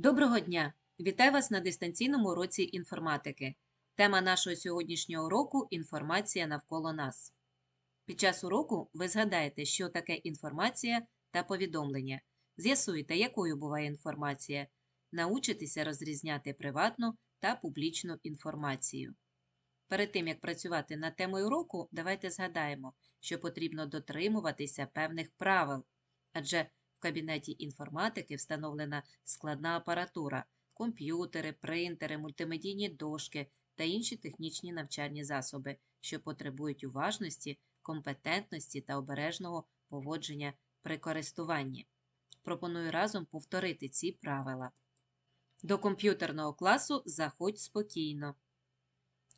Доброго дня! Вітаю вас на дистанційному уроці інформатики. Тема нашого сьогоднішнього уроку інформація навколо нас. Під час уроку ви згадаєте, що таке інформація та повідомлення. З'ясуєте, якою буває інформація. Научитеся розрізняти приватну та публічну інформацію. Перед тим, як працювати над темою уроку, давайте згадаємо, що потрібно дотримуватися певних правил, адже в кабінеті інформатики встановлена складна апаратура, комп'ютери, принтери, мультимедійні дошки та інші технічні навчальні засоби, що потребують уважності, компетентності та обережного поводження при користуванні. Пропоную разом повторити ці правила. До комп'ютерного класу заходь спокійно.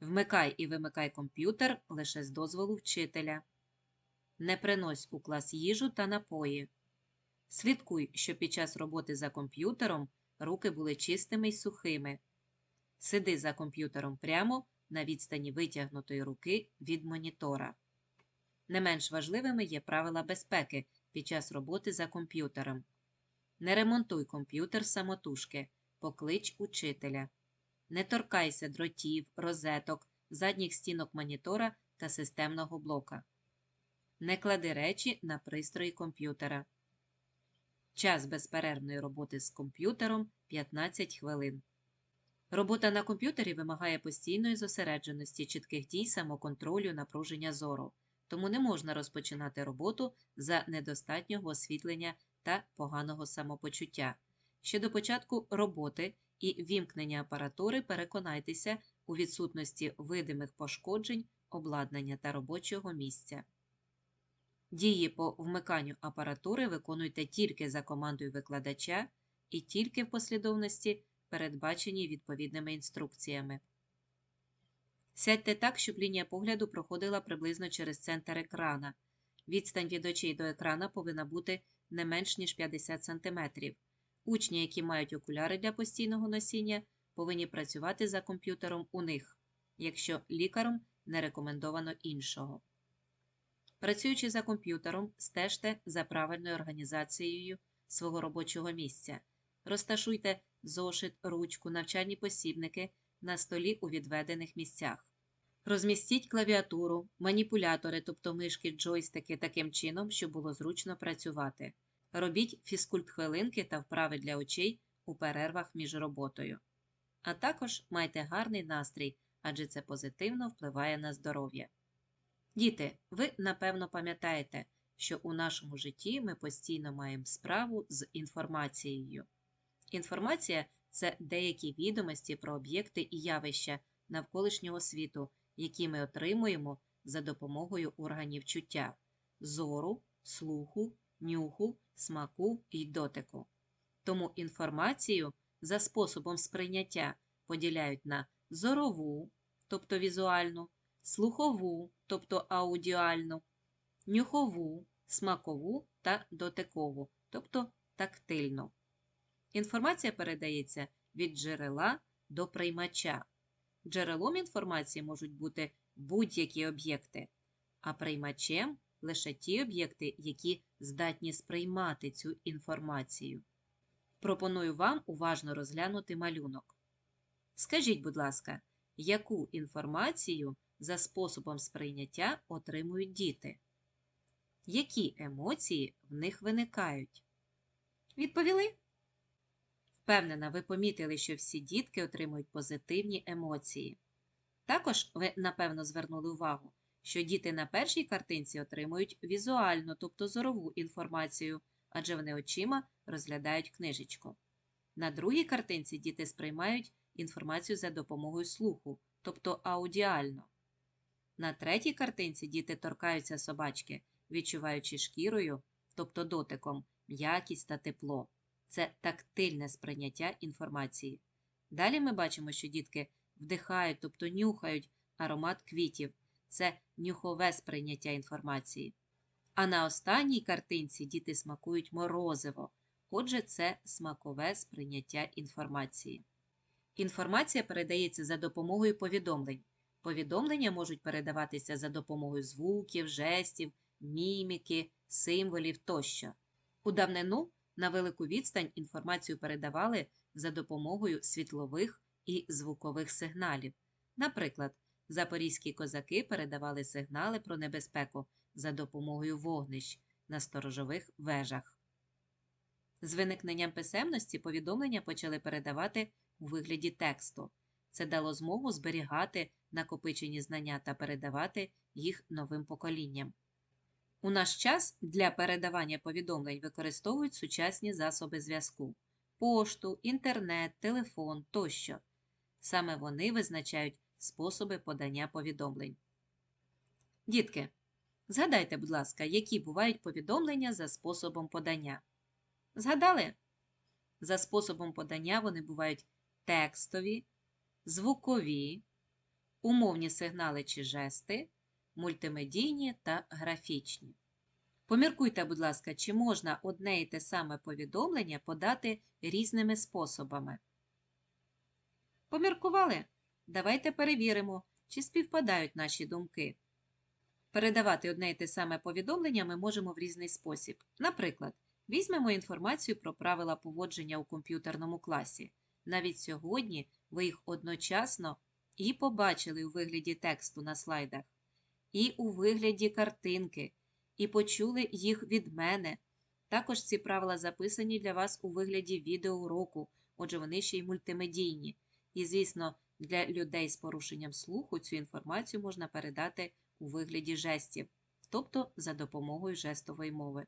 Вмикай і вимикай комп'ютер лише з дозволу вчителя. Не принось у клас їжу та напої. Слідкуй, щоб під час роботи за комп'ютером руки були чистими й сухими. Сиди за комп'ютером прямо на відстані витягнутої руки від монітора. Не менш важливими є правила безпеки під час роботи за комп'ютером. Не ремонтуй комп'ютер самотужки, поклич учителя. Не торкайся дротів, розеток, задніх стінок монітора та системного блока. Не клади речі на пристрої комп'ютера. Час безперервної роботи з комп'ютером 15 хвилин. Робота на комп'ютері вимагає постійної зосередженості, чітких дій, самоконтролю, напруження зору, тому не можна розпочинати роботу за недостатнього освітлення та поганого самопочуття. Ще до початку роботи і вімкнення апаратури переконайтеся у відсутності видимих пошкоджень, обладнання та робочого місця. Дії по вмиканню апаратури виконуйте тільки за командою викладача і тільки в послідовності, передбаченій відповідними інструкціями. Сядьте так, щоб лінія погляду проходила приблизно через центр екрана. Відстань від очей до екрана повинна бути не менш ніж 50 см. Учні, які мають окуляри для постійного носіння, повинні працювати за комп'ютером у них, якщо лікаром не рекомендовано іншого. Працюючи за комп'ютером, стежте за правильною організацією свого робочого місця. Розташуйте зошит, ручку, навчальні посібники на столі у відведених місцях. Розмістіть клавіатуру, маніпулятори, тобто мишки, джойстики таким чином, щоб було зручно працювати. Робіть фізкульт-хвилинки та вправи для очей у перервах між роботою. А також майте гарний настрій, адже це позитивно впливає на здоров'я. Діти, ви напевно пам'ятаєте, що у нашому житті ми постійно маємо справу з інформацією. Інформація це деякі відомості про об'єкти і явища навколишнього світу, які ми отримуємо за допомогою органів чуття зору, слуху, нюху, смаку і дотику. Тому інформацію за способом сприйняття поділяють на зорову, тобто візуальну, слухову, тобто аудіальну, нюхову, смакову та дотикову, тобто тактильну. Інформація передається від джерела до приймача. Джерелом інформації можуть бути будь-які об'єкти, а приймачем лише ті об'єкти, які здатні сприймати цю інформацію. Пропоную вам уважно розглянути малюнок. Скажіть, будь ласка, яку інформацію за способом сприйняття отримують діти? Які емоції в них виникають? Відповіли? Впевнена, ви помітили, що всі дітки отримують позитивні емоції. Також ви, напевно, звернули увагу, що діти на першій картинці отримують візуальну, тобто зорову інформацію, адже вони очима розглядають книжечку. На другій картинці діти сприймають інформацію за допомогою слуху, тобто аудіально. На третій картинці діти торкаються собачки, відчуваючи шкірою, тобто дотиком, м'якість та тепло. Це тактильне сприйняття інформації. Далі ми бачимо, що дітки вдихають, тобто нюхають аромат квітів. Це нюхове сприйняття інформації. А на останній картинці діти смакують морозиво. Отже, це смакове сприйняття інформації. Інформація передається за допомогою повідомлень. Повідомлення можуть передаватися за допомогою звуків, жестів, міміки, символів тощо. У давнину На велику відстань інформацію передавали за допомогою світлових і звукових сигналів. Наприклад, запорізькі козаки передавали сигнали про небезпеку за допомогою вогнищ на сторожових вежах. З виникненням писемності повідомлення почали передавати у вигляді тексту. Це дало змогу зберігати накопичені знання та передавати їх новим поколінням. У наш час для передавання повідомлень використовують сучасні засоби зв'язку пошту, інтернет, телефон тощо. Саме вони визначають способи подання повідомлень. Дітки, згадайте, будь ласка, які бувають повідомлення за способом подання. Згадали? За способом подання вони бувають текстові, звукові, умовні сигнали чи жести, мультимедійні та графічні. Поміркуйте, будь ласка, чи можна одне і те саме повідомлення подати різними способами. Поміркували? Давайте перевіримо, чи співпадають наші думки. Передавати одне і те саме повідомлення ми можемо в різний спосіб. Наприклад, візьмемо інформацію про правила поводження у комп'ютерному класі. Навіть сьогодні ви їх одночасно і побачили у вигляді тексту на слайдах, і у вигляді картинки, і почули їх від мене. Також ці правила записані для вас у вигляді відеоуроку, отже, вони ще й мультимедійні. І, звісно, для людей з порушенням слуху цю інформацію можна передати у вигляді жестів, тобто за допомогою жестової мови.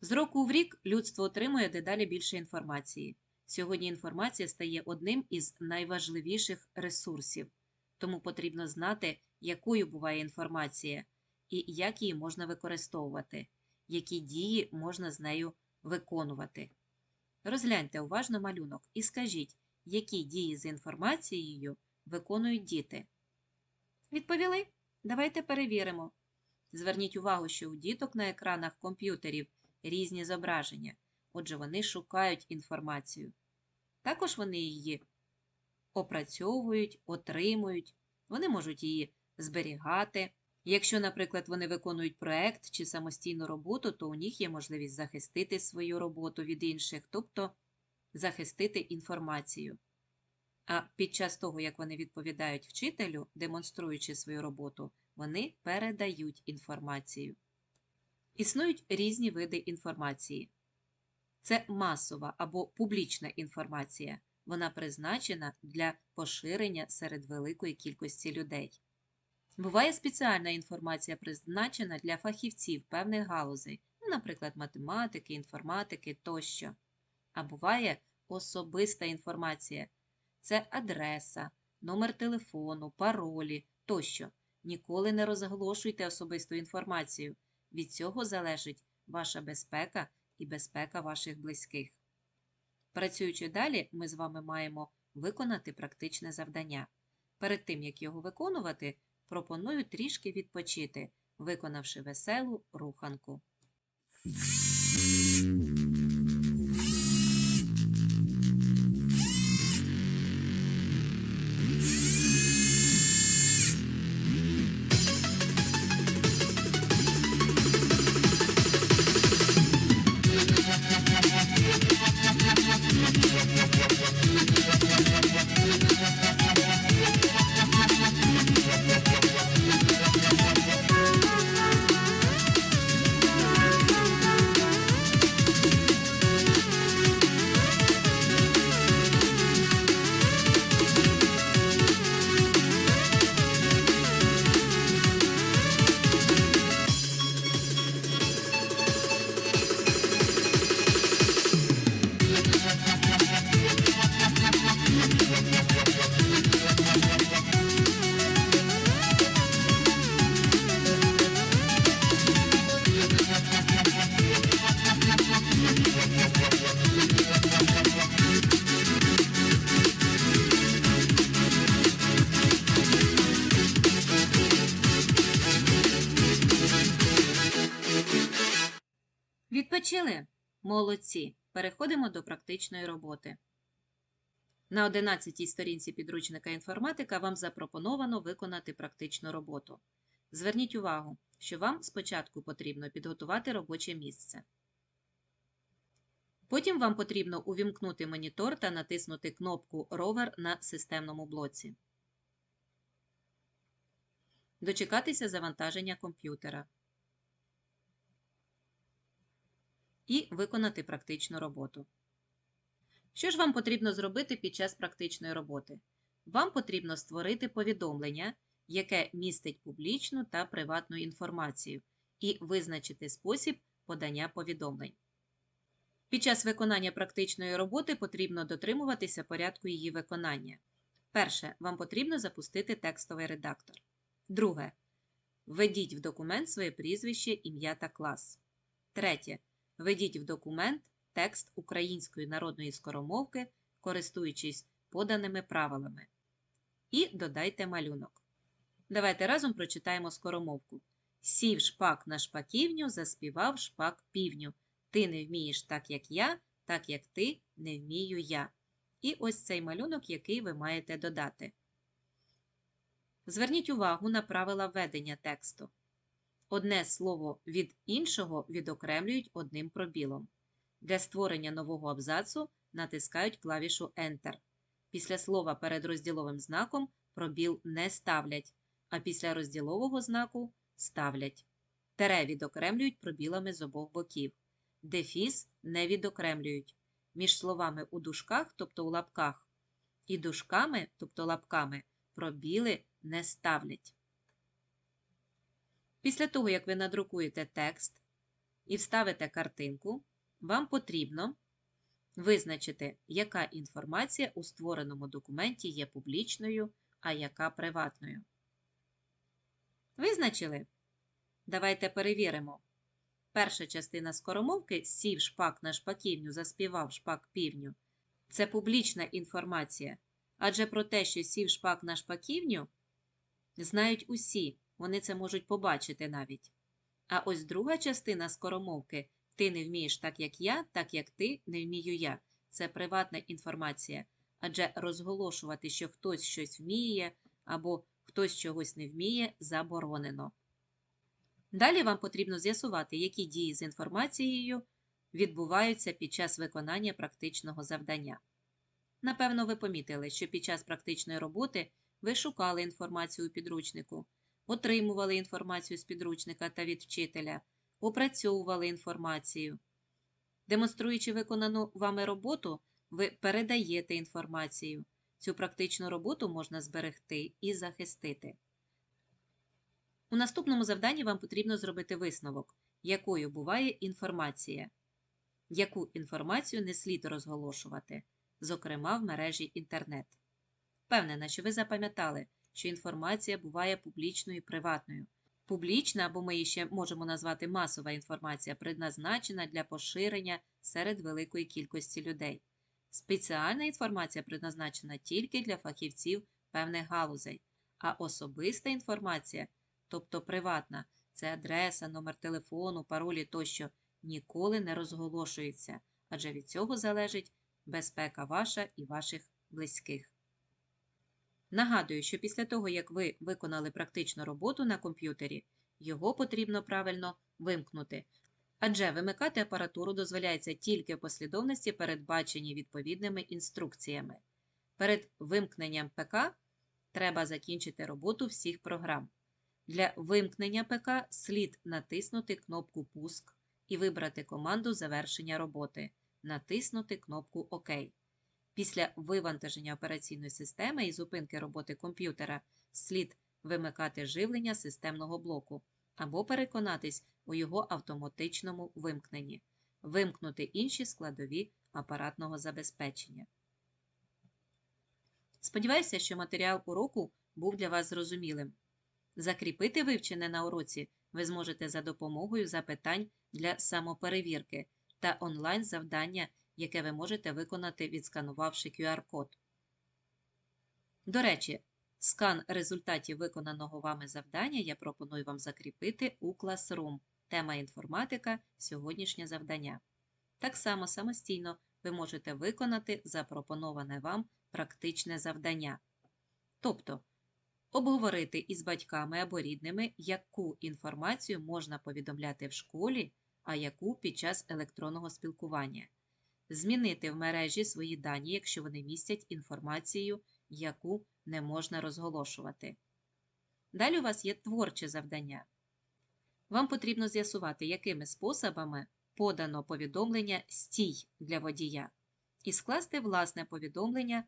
З року в рік людство отримує дедалі більше інформації. Сьогодні інформація стає одним із найважливіших ресурсів, тому потрібно знати, якою буває інформація і як її можна використовувати, які дії можна з нею виконувати. Розгляньте уважно малюнок і скажіть, які дії з інформацією виконують діти. Відповіли? Давайте перевіримо. Зверніть увагу, що у діток на екранах комп'ютерів різні зображення, отже, вони шукають інформацію. Також вони її опрацьовують, отримують, вони можуть її зберігати. Якщо, наприклад, вони виконують проект чи самостійну роботу, то у них є можливість захистити свою роботу від інших, тобто захистити інформацію. А під час того, як вони відповідають вчителю, демонструючи свою роботу, вони передають інформацію. Існують різні види інформації. Це масова або публічна інформація. Вона призначена для поширення серед великої кількості людей. Буває спеціальна інформація, призначена для фахівців певних галузей, наприклад, математики, інформатики тощо. А буває особиста інформація це адреса, номер телефону, паролі тощо. Ніколи не розголошуйте особисту інформацію. Від цього залежить ваша безпека і безпека ваших близьких. Працюючи далі, ми з вами маємо виконати практичне завдання. Перед тим, як його виконувати, пропоную трішки відпочити, виконавши веселу руханку. Молодці. Переходимо до практичної роботи. На 11 сторінці підручника інформатика вам запропоновано виконати практичну роботу. Зверніть увагу, що вам спочатку потрібно підготувати робоче місце. Потім вам потрібно увімкнути монітор та натиснути кнопку Rover на системному блоці. Дочекатися завантаження комп'ютера. І виконати практичну роботу. Що ж вам потрібно зробити під час практичної роботи? Вам потрібно створити повідомлення, яке містить публічну та приватну інформацію, і визначити спосіб подання повідомлень. Під час виконання практичної роботи потрібно дотримуватися порядку її виконання. Перше, вам потрібно запустити текстовий редактор. Друге. Введіть в документ своє прізвище, ім'я та клас. Третє. Введіть в документ текст української народної скоромовки, користуючись поданими правилами. І додайте малюнок. Давайте разом прочитаємо скоромовку. Сів шпак на шпаківню, заспівав шпак півню. Ти не вмієш так, як я, так як ти не вмію я. І ось цей малюнок, який ви маєте додати. Зверніть увагу на правила ведення тексту. Одне слово від іншого відокремлюють одним пробілом. Для створення нового абзацу натискають клавішу Enter. Після слова перед розділовим знаком пробіл не ставлять, а після розділового знаку ставлять. Тере відокремлюють пробілами з обох боків. Дефіс не відокремлюють. Між словами у дужках, тобто у лапках, і дужками, тобто лапками, пробіли не ставлять. Після того, як ви надрукуєте текст і вставите картинку, вам потрібно визначити, яка інформація у створеному документі є публічною, а яка приватною. Визначили? Давайте перевіримо. Перша частина скоромовки сів шпак на шпаківню, заспівав шпак півню. Це публічна інформація. Адже про те, що сів шпак на шпаківню, знають усі, вони це можуть побачити навіть. А ось друга частина скоромовки ти не вмієш так, як я, так як ти не вмію я. Це приватна інформація. Адже розголошувати, що хтось щось вміє або хтось чогось не вміє, заборонено. Далі вам потрібно з'ясувати, які дії з інформацією відбуваються під час виконання практичного завдання. Напевно, ви помітили, що під час практичної роботи ви шукали інформацію у підручнику, отримували інформацію з підручника та від вчителя, опрацьовували інформацію. Демонструючи виконану вами роботу, ви передаєте інформацію. Цю практичну роботу можна зберегти і захистити. У наступному завданні вам потрібно зробити висновок, якою буває інформація, яку інформацію не слід розголошувати, зокрема в мережі інтернет. Впевнена, що ви запам'ятали, що інформація буває публічною і приватною. Публічна, або ми її ще можемо назвати масова інформація, предназначена для поширення серед великої кількості людей. Спеціальна інформація предназначена тільки для фахівців певних галузей, а особиста інформація тобто приватна, це адреса, номер телефону, паролі тощо, ніколи не розголошується, адже від цього залежить безпека ваша і ваших близьких. Нагадую, що після того, як ви виконали практичну роботу на комп'ютері, його потрібно правильно вимкнути, адже вимикати апаратуру дозволяється тільки в послідовності, передбаченій відповідними інструкціями. Перед вимкненням ПК треба закінчити роботу всіх програм. Для вимкнення ПК слід натиснути кнопку Пуск і вибрати команду завершення роботи, натиснути кнопку ОК. Після вивантаження операційної системи і зупинки роботи комп'ютера слід вимикати живлення системного блоку або переконатись у його автоматичному вимкненні, вимкнути інші складові апаратного забезпечення. Сподіваюся, що матеріал уроку був для вас зрозумілим. Закріпити вивчене на уроці ви зможете за допомогою запитань для самоперевірки та онлайн-завдання, яке ви можете виконати, відсканувавши QR-код. До речі, скан результатів виконаного вами завдання я пропоную вам закріпити у Classroom. Тема інформатика сьогоднішнє завдання. Так само самостійно ви можете виконати запропоноване вам практичне завдання. Тобто, обговорити із батьками або рідними, яку інформацію можна повідомляти в школі, а яку під час електронного спілкування. Змінити в мережі свої дані, якщо вони містять інформацію, яку не можна розголошувати. Далі у вас є творче завдання. Вам потрібно з'ясувати, якими способами подано повідомлення стій для водія, і скласти власне повідомлення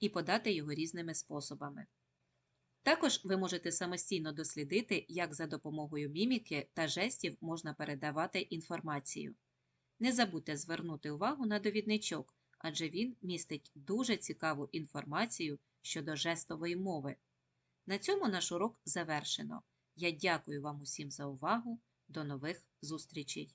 і подати його різними способами. Також ви можете самостійно дослідити, як за допомогою міміки та жестів можна передавати інформацію. Не забудьте звернути увагу на довідничок, адже він містить дуже цікаву інформацію щодо жестової мови. На цьому наш урок завершено. Я дякую вам усім за увагу. До нових зустрічей!